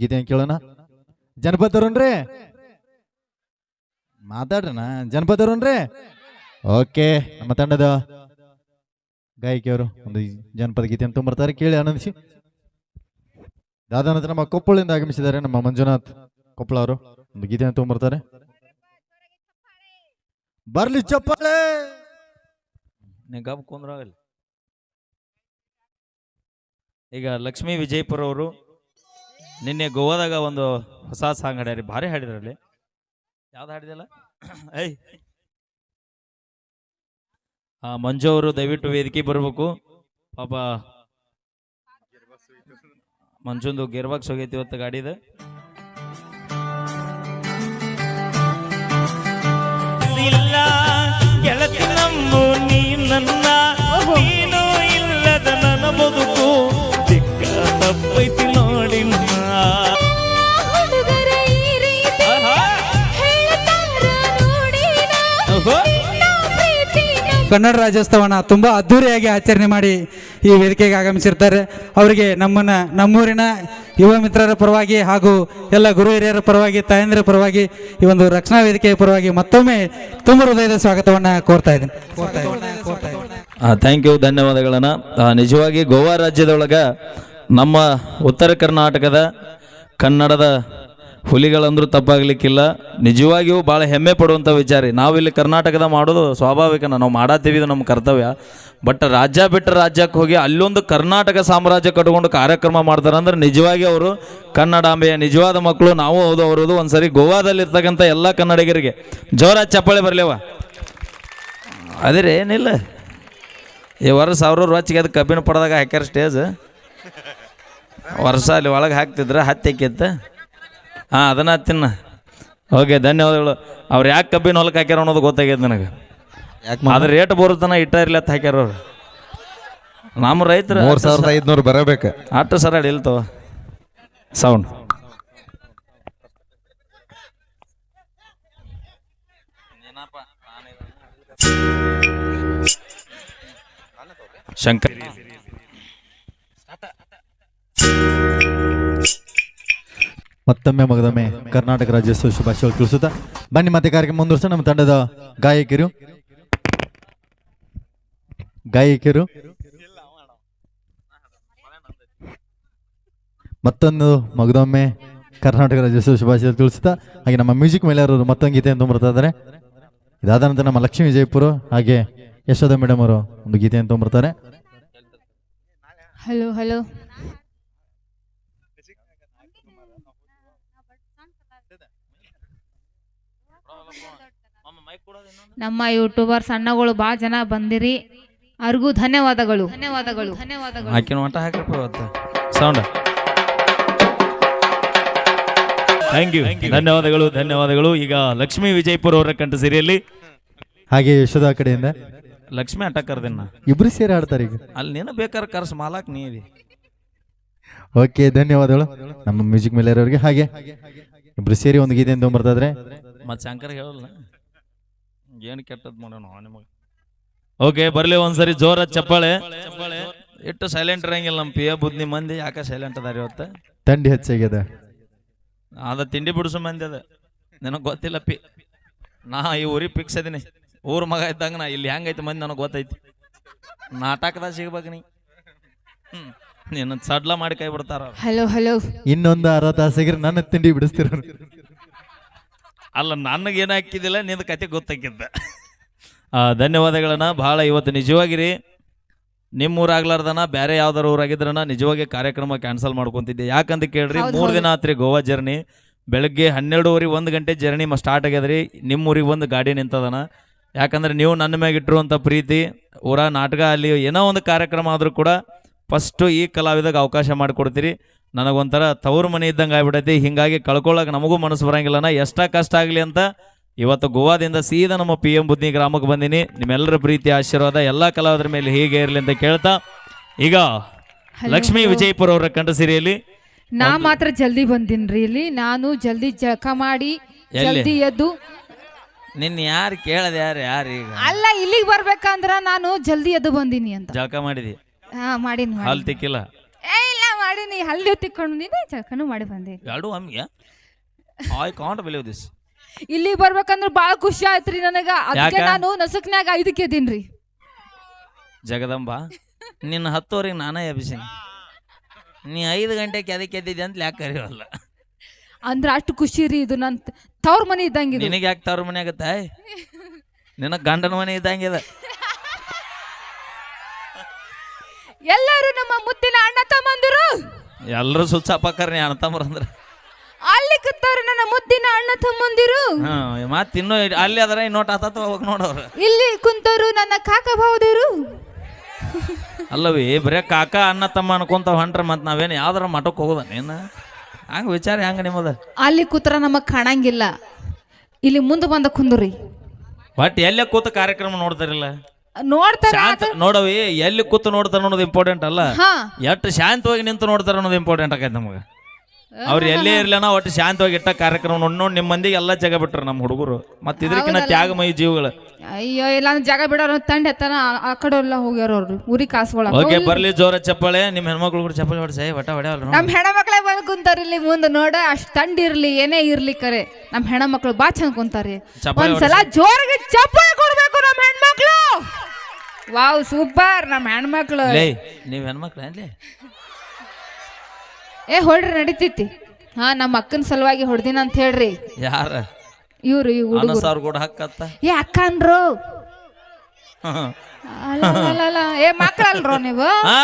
ಗೀತೆ ಕೇಳೋಣ? ಜನಪದ ತರುಣ್ರಿ? ಮಾತಾಡ್ರಣ. ಜನಪದ ಓಕೆ, ನಮ್ಮ ತಂಡದ ಗಾಯಕಿಯವರು ಒಂದು ಜನಪದ ಗೀತೆಯನ್ನು ಬರ್ತಾರೆ ಕೇಳಿ ಆನಂದಿಸಿ. ದಾದಾನಂತರ ನಂತರ ನಮ್ಮ ಕೊಪ್ಪಳಿಂದ ಆಗಮಿಸಿದ್ದಾರೆ ನಮ್ಮ ಮಂಜುನಾಥ್ ಕೊಪ್ಪಳ ಅವರು. ಒಂದು ಗೀತೆಯನ್ನು ತುಂಬಿರ್ತಾರೆ ಬರ್ಲಿ ಚಪ್ಪಾಳೆ! ಗಬ್ ಈಗ ಲಕ್ಷ್ಮೀ ವಿಜಯಪುರ ಅವರು ನಿನ್ನೆ ಗೋವಾದಾಗ ಒಂದು ಹೊಸ ಸಾಂಗ್ ಹಾಡ್ಯಾರಿ, ಭಾರಿ ಹಾಡಿದ್ರಲ್ಲಿ ಯಾವ್ದು ಹಾಡಿದಲ್ಲ ಐ ಆ ಮಂಜು ಅವರು ದಯವಿಟ್ಟು ವೇದಿಕೆ ಬರಬೇಕು. ಪಾಪ ಮಂಜುಂದು ಗೇರ್ ಬಾಕ್ಸ್ ಹೋಗೈತಿ ಇವತ್ತು ಗಾಡಿದ. ಗೆಳತಿ ಕನ್ನಡ ರಾಜ್ಯೋತ್ಸವನ ತುಂಬ ಅದ್ಧೂರಿಯಾಗಿ ಆಚರಣೆ ಮಾಡಿ ಈ ವೇದಿಕೆಗೆ ಆಗಮಿಸಿರ್ತಾರೆ. ಅವರಿಗೆ ನಮ್ಮನ್ನು ನಮ್ಮೂರಿನ ಯುವ ಮಿತ್ರರ ಪರವಾಗಿ ಹಾಗೂ ಎಲ್ಲ ಗುರು ಹಿರಿಯರ ಪರವಾಗಿ ತಾಯಂದಿರ ಪರವಾಗಿ ಈ ಒಂದು ರಕ್ಷಣಾ ವೇದಿಕೆಯ ಪರವಾಗಿ ಮತ್ತೊಮ್ಮೆ ತುಂಬ ಹೃದಯದ ಸ್ವಾಗತವನ್ನು ಕೋರ್ತಾ ಇದ್ದೀನಿ. ಥ್ಯಾಂಕ್ ಯು ಧನ್ಯವಾದಗಳನ್ನು. ನಿಜವಾಗಿ ಗೋವಾ ರಾಜ್ಯದೊಳಗೆ ನಮ್ಮ ಉತ್ತರ ಕರ್ನಾಟಕದ ಕನ್ನಡದ ಹುಲಿಗಳಂದ್ರೂ ತಪ್ಪಾಗ್ಲಿಕ್ಕಿಲ್ಲ. ನಿಜವಾಗಿಯೂ ಭಾಳ ಹೆಮ್ಮೆ ಪಡುವಂಥ ವಿಚಾರ. ನಾವಿಲ್ಲಿ ಕರ್ನಾಟಕದ ಮಾಡೋದು ಸ್ವಾಭಾವಿಕ ನಾವು ಮಾಡಾತೀವಿ, ಇದು ನಮ್ಮ ಕರ್ತವ್ಯ. ಬಟ್ ರಾಜ್ಯ ಬಿಟ್ಟ ರಾಜ್ಯಕ್ಕೆ ಹೋಗಿ ಅಲ್ಲೊಂದು ಕರ್ನಾಟಕ ಸಾಮ್ರಾಜ್ಯ ಕಟ್ಕೊಂಡು ಕಾರ್ಯಕ್ರಮ ಮಾಡ್ತಾರೆ ಅಂದ್ರೆ ನಿಜವಾಗಿ ಅವರು ಕನ್ನಡಾಂಬೆಯ ನಿಜವಾದ ಮಕ್ಕಳು, ನಾವು ಹೌದು ಅವರದು ಒಂದ್ಸರಿ ಗೋವಾದಲ್ಲಿರ್ತಕ್ಕಂಥ ಎಲ್ಲ ಕನ್ನಡಿಗರಿಗೆ ಜೋರ ಚಪ್ಪಾಳೆ ಬರಲಿವ ಅದೇ ರೀ, ಏನಿಲ್ಲ. ಈ ವರ್ಷ ಸಾವಿರ ರೊಚ್ಚಿಗೆ ಅದು ಕಬ್ಬಿನ ಪಡೆದಾಗ ಹಾಕ್ಯಾರ ಸ್ಟೇಜ್ ವರ್ಷ ಅಲ್ಲಿ ಒಳಗೆ ಹಾಕ್ತಿದ್ರೆ, ಹತ್ತಿ ಹಾಕಿತ್ತ ಹಾಂ ಅದನ್ನ ತಿನ್ನ. ಓಕೆ ಧನ್ಯವಾದಗಳು. ಅವ್ರು ಯಾಕೆ ಕಬ್ಬಿನ ಹೊಲಕ್ಕೆ ಹಾಕ್ಯಾರ ಅನ್ನೋದು ಗೊತ್ತಾಗೈತೆ ನನಗೆ. ಅದ್ರ ರೇಟ್ ಬರುತ್ತಾನ ಇಟ್ಟ ಇರ್ಲಿ ಅಂತ ಹಾಕ್ಯಾರ ಅವ್ರು. ನಮ್ಮ ರೈತರು ಮೂರು ಸಾವಿರದ ಐದ್ನೂರು ಬರಬೇಕು. ಅಟ್ಟು ಸರ ಇಲ್ತವ ಸೌಂಡ್ ಶಂಕರ್. ಮತ್ತೊಮ್ಮೆ ಮಗದೊಮ್ಮೆ ಕರ್ನಾಟಕ ರಾಜ್ಯೋತ್ಸವ ಶುಭಾಶಯಗಳು ತಿಳಿಸುತ್ತಾ. ಬನ್ನಿ ಮತ್ತೆ ಕಾರ್ಯಕ್ರಮ ಮುಂದುವರಿಸ ನಮ್ಮ ತಂಡದ ಗಾಯಕಿಯರು. ಗಾಯಕಿಯರು. ಮತ್ತೊಂದು ಮಗದೊಮ್ಮೆ ಕರ್ನಾಟಕ ರಾಜ್ಯೋತ್ಸವ ಶುಭಾಶಯ ತಿಳಿಸುತ್ತಾ. ಹಾಗೆ ನಮ್ಮ ಮ್ಯೂಸಿಕ್ ಮೇಲೆ ಅವರು ಮತ್ತೊಂದು ಗೀತೆಯನ್ನು ಬರ್ತಾ ಇದ್ದಾರೆ. ಇದಾದ ನಂತರ ನಮ್ಮ ಲಕ್ಷ್ಮೀ ವಿಜಯಪುರ ಹಾಗೆ ಯಶೋಧ ಮೇಡಮ್ ಅವರು ಒಂದು ಗೀತೆಯನ್ನು ಬರ್ತಾರೆ. ಹಲೋ ಹಲೋ ನಮ್ಮ ಯೂಟ್ಯೂಬರ್ ಸಣ್ಣಗಳು ಭಾಳ ಜನ ಬಂದಿರಿ. ಅವ್ರಿಗೂ ಧನ್ಯವಾದಗಳು. ಧನ್ಯವಾದಗಳು. ಧನ್ಯವಾದಗಳು. ಹಾಕಿನ ಸೌಂಡ್. ಥ್ಯಾಂಕ್ ಯು ಧನ್ಯವಾದಗಳು ಧನ್ಯವಾದಗಳು. ಈಗ ಲಕ್ಷ್ಮೀ ವಿಜಯಪುರ ಅವರ ಕಂಠ ಸಿರಿಯಲ್ಲಿ ಹಾಗೆ ಯಶೋಧ ಕಡೆಯಿಂದ. ಲಕ್ಷ್ಮಿ ಅಟ್ಟ ಕರ್ದಿನ ಇಬ್ರು ಸೇರಿ ಆಡ್ತಾರೆ ಈಗ. ಅಲ್ಲಿ ನೀನು ಬೇಕಾದ್ರೆ ಕರ್ಸ್ ಮಾಲಾಕ್ ನೀವಿ. ಓಕೆ ಧನ್ಯವಾದಗಳು. ನಮ್ಮ ಮ್ಯೂಸಿಕ್ ಮೇಲೆ ಇರೋರಿಗೆ ಹಾಗೆ. ಇಬ್ರು ಸೇರಿ ಒಂದು ಗೀತೆಯನ್ನು ಬರ್ತಾ ಇದ್ರೆ ಮತ್ತೆ ಶಂಕರ್ ಹೇಳಲ್ಲ ಏನು ಕೆಟ್ಟದ್ ಮಾಡೋಣ ನಿಮಗೆ? ಓಕೆ ಬರ್ಲಿ ಒಂದ್ಸರಿ ಜೋರ ಚಪ್ಪಾಳೆ. ಇಟ್ಟು ಸೈಲೆಂಟ್ ಇರಂಗಿಲ್ಲ ನಮ್ಮ ಪಿಯ ಬುದ್ಧಿ ಮಂದಿ ಯಾಕೆ ಸೈಲೆಂಟ್ ಅದಾರ ಇವತ್ತು? ತಂಡಿ ಹೆಚ್ಚಾಗ್ಯದ ಅದ ತಿಂಡಿ ಬಿಡಿಸೋ ಮಂದಿ ಅದ. ನನಗೆ ಗೊತ್ತಿಲ್ಲ ಪಿ ನಾ ಈ ಊರಿಗೆ ಫಿಕ್ಸ್ ಅದೀನಿ ಊರ್ ಮಗ ಇದ್ದಂಗ ನಾ ಇಲ್ಲಿ ಹೆಂಗೈತೆ ಮಂದಿ ನನಗೆ ಗೊತ್ತೈತಿ. ನಾಟಕದಾಗ ಸಿಗ್ಬೇಕು ನೀ. ನಿನ್ನ ನೀನು ಸಡ್ಲ ಮಾಡಿ ಕೈ ಬಿಡ್ತಾರ. ಹಲೋ ಹಲೋ ಇನ್ನೊಂದು ಅರ್ಧ ತಾಸಿಗೆ ನನ್ನ ತಿಂಡಿ ಬಿಡಿಸ್ತಿರ ಅಲ್ಲ ನನಗೇನು ಹಾಕಿದ್ದಿಲ್ಲ ನಿನ್ನ ಕತೆ ಗೊತ್ತಾಕಿದ್ದ ಧನ್ಯವಾದಗಳನ್ನ ಭಾಳ ಇವತ್ತು ನಿಜವಾಗಿರಿ. ನಿಮ್ಮ ಊರಾಗ್ಲಾರ್ದನ ಬೇರೆ ಯಾವ್ದಾರ ಊರಾಗಿದ್ರನ ನಿಜವಾಗಿ ಕಾರ್ಯಕ್ರಮ ಕ್ಯಾನ್ಸಲ್ ಮಾಡ್ಕೊತಿದ್ದೆ. ಯಾಕಂತ ಕೇಳ್ರಿ ಮೂರು. ದಿನ ಆತ್ರಿ ಗೋವಾ ಜರ್ನಿ. ಬೆಳಗ್ಗೆ ಹನ್ನೆರಡುವರೆ ಒಂದು ಗಂಟೆ ಜರ್ನಿ ಮ ಸ್ಟಾರ್ಟ್ ಆಗ್ಯದ್ರಿ. ನಿಮ್ಮ ಊರಿಗೆ ಒಂದು ಗಾಡಿ ನಿಂತದನ. ಯಾಕಂದ್ರೆ ನೀವು ನನ್ನ ಮ್ಯಾಗ ಇಟ್ಟಿರುವಂಥ ಪ್ರೀತಿ ಊರ ನಾಟಕ ಅಲ್ಲಿ ಏನೋ ಒಂದು ಕಾರ್ಯಕ್ರಮ ಆದರೂ ಕೂಡ ಫಸ್ಟು ಈ ಕಲಾವಿದಾಗ ಅವಕಾಶ ಮಾಡಿಕೊಡ್ತೀರಿ. ನನಗೊಂಥರ ತವರು ಮನೆ ಇದ್ದಂಗೆ ಆಗ್ಬಿಡೈತಿ ಹಿಂಗಾಗಿ ಕಳ್ಕೊಳ್ಳೋಕೆ ನಮಗೂ ಮನಸ್ಸು ಬರಂಗಿಲ್ಲನ ಎಷ್ಟ ಕಷ್ಟ ಆಗಲಿ ಅಂತ ಇವತ್ತು ಗೋವಾದಿಂದ ಸೀದಾ ನಮ್ಮ ಪಿ ಎಂ ಬುದ್ಧಿ ಗ್ರಾಮಕ್ಕೆ ಬಂದೀನಿ. ನಿಮ್ಮೆಲ್ಲರ ಪ್ರೀತಿ ಆಶೀರ್ವಾದ ಎಲ್ಲ ಕಲಾವಿದರ ಮೇಲೆ ಹೀಗೆ ಇರಲಿ ಅಂತ ಕೇಳ್ತಾ. ಈಗ ಲಕ್ಷ್ಮೀ ವಿಜಯಪುರ ಅವರ ಕಂಡ ಸಿರಿಯಲ್ಲಿ ನಾ ಮಾತ್ರ ಜಲ್ದಿ ಬಂದಿನ್ರಿ ಇಲ್ಲಿ. ನಾನು ಜಲ್ದಿ ಜಳಕ ಮಾಡಿ? ಜಲ್ದಿ ಎದ್ದು. ನಿನ್ನ ಯಾರು ಕೇಳದ ಯಾರು ಯಾರು ಈಗ? ಅಲ್ಲ ಇಲ್ಲಿಗೆ ಬರ್ಬೇಕಂದ್ರ ನಾನು ಜಲ್ದಿ ಎದ್ದು ಬಂದೀನಿ ಅಂತ. ಜಳಕ ಮಾಡಿದಿ. ಹಾ ಮಾಡೀನಿ ಹಾಲು ತಿಕ್ಕಿಲ್ಲ? ಏ ಇಲ್ಲ ಮಾಡೀನಿ. ಹಲ್ಲು ತಿಕ್ಕೊಂಡು ನೀನೇ ಜಳಕನು ಮಾಡಿ ಬಂದೆ. ಎರಡು ಅಮ್ಮಿಯ ಐ ಕಾಂಟ್ ಬಿಲೀವ್ ದಿಸ್ ಇಲ್ಲಿ ಬರ್ಬೇಕಂದ್ರೆ ಬಾಳ ಖುಷಿ ಆಯ್ತ್ರಿ ನನಗ. ಅದಕ್ಕೆ ಯಾಕ? ನಾನು ನಸುಕ್ನ್ಯಾಗ ಐದಕ್ಕೆ ಇದೀನ್ರಿ ಜಗದಂಬ ನಿನ್ನ ಹತ್ತುವರೆಗೆ ನಾನೇ ಎಬ್ಬಿಸೀನಿ. ನೀ ಐದು ಗಂಟೆಗೆ ಅದಕ್ಕೆ ಎದ್ದಿದ್ದೆ ಅಂತ ಯಾಕೆ ಕರೆಯೋಲ್ಲ ಅಂದ್ರ ಅಷ್ಟು ಖುಷಿ ರೀ ಇದು. ನನ್ ತವ್ರ ಮನಿ ಇದ್ದಂಗಿದು ನಿನಗೆ ಯಾಕೆ ತವ್ರ ಮನೆ ಆಗತ್ತೆ? ನಿನ್ನ ಗಂಡನ ಮನೆ ಇದ್ದಂಗಿದೆ ಎಲ್ಲರೂ ನಮ್ಮ ಮುತ್ತಿನ ಅಣ್ಣ ತಮ್ಮಂದಿರು? ಎಲ್ಲರೂ ಸುಚ್ಚಾಪಕ್ಕರ್ ಅಣ್ಣ ತಮ್ಮರು ಅಂದ್ರೆ. ಅಲ್ಲಿ ಕೂತಾರ ನನ್ನ ಮುದ್ದಿನ ಅಣ್ಣ ತಮ್ಮಂದಿರು. ಹಾ ಮತ್ತೆ ಇನ್ನೂ ಅಲ್ಲಿ ಅದರ ಇನ್ನೋಟ್ ಆತಾತ ಹೋಗಿ ನೋಡವ್ರು ಇಲ್ಲಿ ಕುಂತವರು ನನ್ನ ಕಾಕ ಭಾವದಿರು. ಅಲ್ಲವೇ ಬರೇ ಕಾಕ ಅಣ್ಣ ತಮ್ಮ ಅನ್ಕೊಂತ ಹೊಂಟ್ರ ಮತ್ತೆ ನಾವೇನು ಯಾವ್ದಾರ ಮಠಕ್ಕೆ ಹೋಗೋದ ನೀನು ಹಂಗೆ ವಿಚಾರ ಹೆಂಗೆ ನಿಮ್ಮದ? ಅಲ್ಲಿ ಕೂತ್ರ ನಮಗ್ ಕಾಣಂಗಿಲ್ಲ. ಇಲ್ಲಿ ಮುಂದೆ ಬಂದ ಕುಂದ್ರಿ. ಬಟ್ ಎಲ್ಲೇ ಕೂತ ಕಾರ್ಯಕ್ರಮ ನೋಡ್ತಾರಿಲ್ಲ? ನೋಡ್ತಾರ ಶಾಂತ ನೋಡವಿ ಎಲ್ಲಿ ಕೂತು ನೋಡ್ತಾರ ಅನ್ನೋದು ಇಂಪಾರ್ಟೆಂಟ್ ಅಲ್ಲ. ಹಾ. ಎಷ್ಟು ಶಾಂತವಾಗಿ ನಿಂತು ನೋಡ್ತಾರ ಅನ್ನೋದು ಇಂಪಾರ್ಟೆಂಟ್ ಆಗೈತೆ ನಮಗೆ. ಅವ್ರು ಎಲ್ಲೇ ಇರ್ಲನ ಒಟ್ಟು ಶಾಂತವಾಗಿ ಇಟ್ಟ ಕಾರ್ಯಕ್ರಮ ನೋಡಿ ನೋಡಿ ನಿಮ್ಮ ಮಂದಿಗೆ ಎಲ್ಲ ಜಗ ಬಿಟ್ರು ನಮ್ಮ ಹುಡುಗರು. ಮತ್ತೆ ಇದಕ್ಕಿಂತ ತ್ಯಾಗಮಯಿ ಜೀವಗಳು. ಅಯ್ಯೋ ಇಲ್ಲ ಅಂದ್ರೆ ಜಾಗ ಬಿಡೋರು ತಂಡ ಎತ್ತನ ಆ- ಕಡೆ ಎಲ್ಲ ಹೋಗ್ಯಾರ ಅವ್ರು. ಊರಿ ಕಾಸುಗಳ ಓಕೆ ಬರ್ಲಿ ಜೋರ ಚಪ್ಪಾಳೆ ನಿಮ್ಮ ಹೆಣ್ಮಕ್ಳು ಕೂಡ ಚಪ್ಪಾಳೆ ಸೈ ಒಟ್ಟ ಹೊಡೆಯಲ್ಲ ನಮ್ ಹೆಣ್ಮಕ್ಳೆ ಬಂದು ಕುಂತಾರ ಇಲ್ಲಿ ಮುಂದೆ ನೋಡ ಅಷ್ಟ್ ತಂಡ ಇರ್ಲಿ ಏನೇ ಇರ್ಲಿ ಕರೆ. ನಮ್ ಹೆಣ್ಮಕ್ಳು ಬಾ ಚಂದ ಕುಂತಾರಿ ಚಪ್ಪಾಳೆ ಒಂದ್ಸಲ ಜೋರಿಗೆ ಚಪ್ಪಾಳೆ ಕೊಡ್ಬೇಕು. Wow super. ನಮ್ಮ ಹೆಣ್ಮಕ್ಳು. ಲೇ ನೀವು ಹೆಣ್ಮಕ್ಳು ಏನ್ಲೇ? ಏ ಹೊಡ್ರಿ ನಡಿತೈತಿ. ಹಾ ನಮ್ಮ ಅಕ್ಕನ ಸಲುವಾಗಿ ಹೊಡ್ದಿನ ಅಂತ ಹೇಳ್ರಿ. ಯಾರ? ಇವ್ರು ಈ ಹುಡುಗ ಅನ್ನ ಸಾವಿರ ಕೂಡ ಹಕ್ಕತ್ತ? ಏ ಅಕ್ಕ ಅನ್ರು ಅಲ್ಲ ಅಲ್ಲ, ಅಲ್ಲ ಏ ಮಕ್ಳಲ್ರೋ ನೀವು? ಹಾ?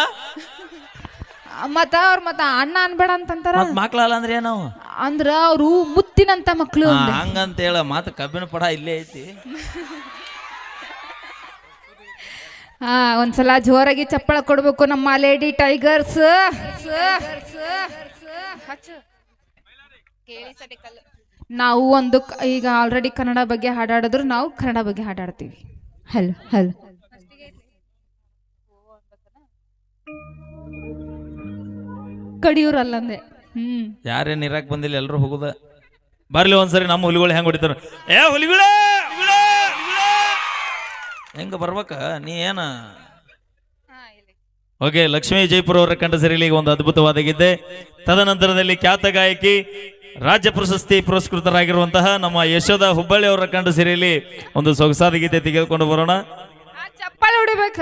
ಮತ್ತ ಅವ್ರ ಮತ್ತ ಅಣ್ಣ ಅನ್ಬೇಡ ಅಂತಂತಾರ? ಮತ್ ಮಕ್ಳಲ್ಲ ಅಂದ್ರೆ ಏನವು ಅಂದ್ರ ಅವ್ರು ಮುತ್ತಿನಂತ ಮಕ್ಳು ಹಾ, ಹಂಗಂತ ಹೇಳ ಮಾತು ಕಬ್ಬಿನ ಪಡ ಇಲ್ಲೇ ಐತಿ. ಹಾ ಒಂದ್ಸಲ ಜೋರಾಗಿ ಚಪ್ಪಳ ಕೊಡ್ಬೇಕು ನಮ್ಮ ಲೇಡಿ ಟೈಗರ್ಸ್. ನಾವು ಒಂದು ಈಗ ಆಲ್ರೆಡಿ ಕನ್ನಡ ಬಗ್ಗೆ ಹಾಡಾಡಿದ್ರು, ನಾವು ಕನ್ನಡ ಬಗ್ಗೆ ಹಾಡಾಡ್ತೀವಿ. ಹಲ್ ಹಲ್. ಕಡಿಯೂರಲ್ಲಂದೆ ಹ್ಮ್. ಯಾರೇ ಇರಾಕ್ ಬಂದಿಲ್ಲ ಎಲ್ಲರೂ ಹೋಗುದ. ಬರ್ಲಿ ಒಂದ್ಸರಿ ನಮ್ಮ ಹುಲಿಗಳು ಹೆಂಗ್ ಹೊಡಿತಾರ. ಏ ಹುಲಿಗಳೇ! ಹೆಂಗ ಬರ್ಬೇಕ? ನೀ ಏನ? ಓಕೆ ಲಕ್ಷ್ಮೀ ಜೈಪುರ ಅವರ ಕಂಡ ಸರಿಲಿಗೆ ಒಂದು ಅದ್ಭುತವಾದ ಗೀತೆ. ತದನಂತರದಲ್ಲಿ ಖ್ಯಾತ ಗಾಯಕಿ ರಾಜ್ಯ ಪ್ರಶಸ್ತಿ ಪುರಸ್ಕೃತರಾಗಿರುವಂತಹ ನಮ್ಮ ಯಶೋಧ ಹುಬ್ಬಳ್ಳಿ ಅವರ ಕಂಡ ಸಿರಿಯಲ್ಲಿ ಒಂದು ಸೊಗಸಾದ ಗೀತೆ ತೆಗೆದುಕೊಂಡು ಬರೋಣ. ಚಪ್ಪಲ್ ಹೊಡಿಬೇಕ.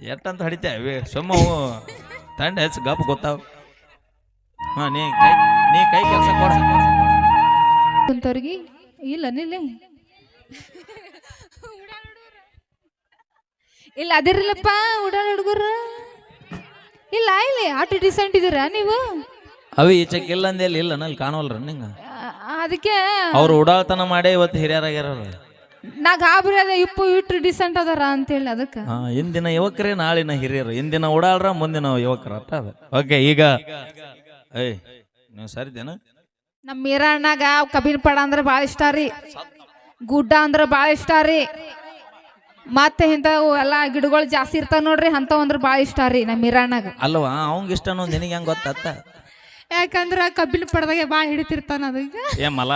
ಎಟ್ಟಂತ ಹಡಿತೇವೆ ಸುಮ್ಮ ಅವು ತಂಡ ಹೆಚ್ಚು ಗಪ್ ಗೊತ್ತಾವ. ಹಾ ನೀ ಕೈ ನೀ ಕೈ ಕೆಲಸ ಕೊಡ್ಸ ಕುಂತವ್ರಿಗೆ ಇಲ್ಲ ನಿಲ್ಲ. ಇಲ್ಲ ಅದಿರಲ್ಲಪ್ಪ ಉಡಾಳ ಹುಡುಗರು. ಇಲ್ಲ ಇಲ್ಲಿ ಆಟ ಡಿಸೆಂಟ್ ಇದೀರಾ ನೀವು? ಅವಿ ಈಚಕ್ ಇಲ್ಲ ಅಂದೇಲಿ ಇಲ್ಲ ನಲ್ಲಿ ಕಾಣವಲ್ರ ನಿಂಗ? ಆ- ಅದಕ್ಕೆ ಅವ್ರು ಉಡಾಳ್ತನ ಮಾಡೇ ಇವತ್ತು ಹಿರಿಯರಾಗ್ಯಾರ ನಾ ಗಾಬರಿ ಅದ ಇಪ್ಪು ಇಟ್ಟು ಡಿಸೆಂಟ್ ಅದಾರ ಅಂತೇಳಿ ಅದಕ್ಕೆ. ಹಾ ಇಂದಿನ ಯುವಕರೇ ನಾಳಿನ ಹಿರಿಯರು. ಇಂದಿನ ಉಡಾಳ್ರ ಮುಂದಿನ ಯುವಕರ ಅಂತ ಅದ? ಓಕೆ ಈಗ ಏಯ್ ನೀವು ಸರಿದೇನ ನಮ್ಮ ಮೀರಣ್ಣಗ ಕಬ್ಬಿನ ಪಡ ಅಂದ್ರೆ ಭಾಳ ಇಷ್ಟ ರೀ. ಗುಡ್ಡ ಅಂದ್ರೆ ಭಾಳ ಇಷ್ಟ ರೀ. ಮತ್ತೆ ಇಂಥವು ಎಲ್ಲ ಗಿಡಗಳು ಜಾಸ್ತಿ ಇರ್ತಾವ ನೋಡ್ರಿ ಅಂಥವು ಅಂದ್ರೆ ಭಾಳ ಇಷ್ಟ ರೀ ನಮ್ಮ ಇರಾಣಾಗ ಅಲ್ವಾ? ಅವಂಗ ಇಷ್ಟ ಅನ್ನೋದು ನಿನಗೆ ಹೆಂಗ್ ಗೊತ್ತಾತ ಯಾಕಂದ್ರ ಕಬ್ಬಿನ ಪಡದಾಗ ಭಾಳ ಹಿಡಿತಿರ್ತಾನ ಅದಕ್ಕೆ ಏ ಮಲ.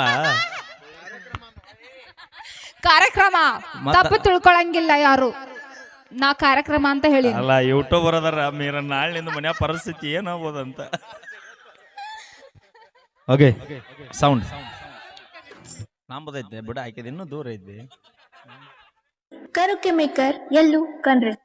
ಕಾರ್ಯಕ್ರಮ. ಮತ್ತ- ತಪ್ಪು ತಿಳ್ಕೊಳಂಗಿಲ್ಲ ಯಾರು. ನಾ ಕಾರ್ಯಕ್ರಮ ಅಂತ ಹೇಳಿ ಅಲ್ಲ ಯೂಟ್ಯೂಬರ್ ಅದಾರ ಮೀರ ನಾಳಿನಿಂದ ಮನೆಯ ಪರಿಸ್ಥಿತಿ ಏನಾಗ್ಬೋದಂತ ಓಕೆ ಸೌಂಡ್ ನಂಬದೈತೆ ಬಿಡ ಆಕಿದ ಇನ್ನೂ ದೂರ ಐತಿ. ಕರುಕೆ ಮೇಕರ್ ಎಲ್ಲೂ ಕಣ್ರಿ.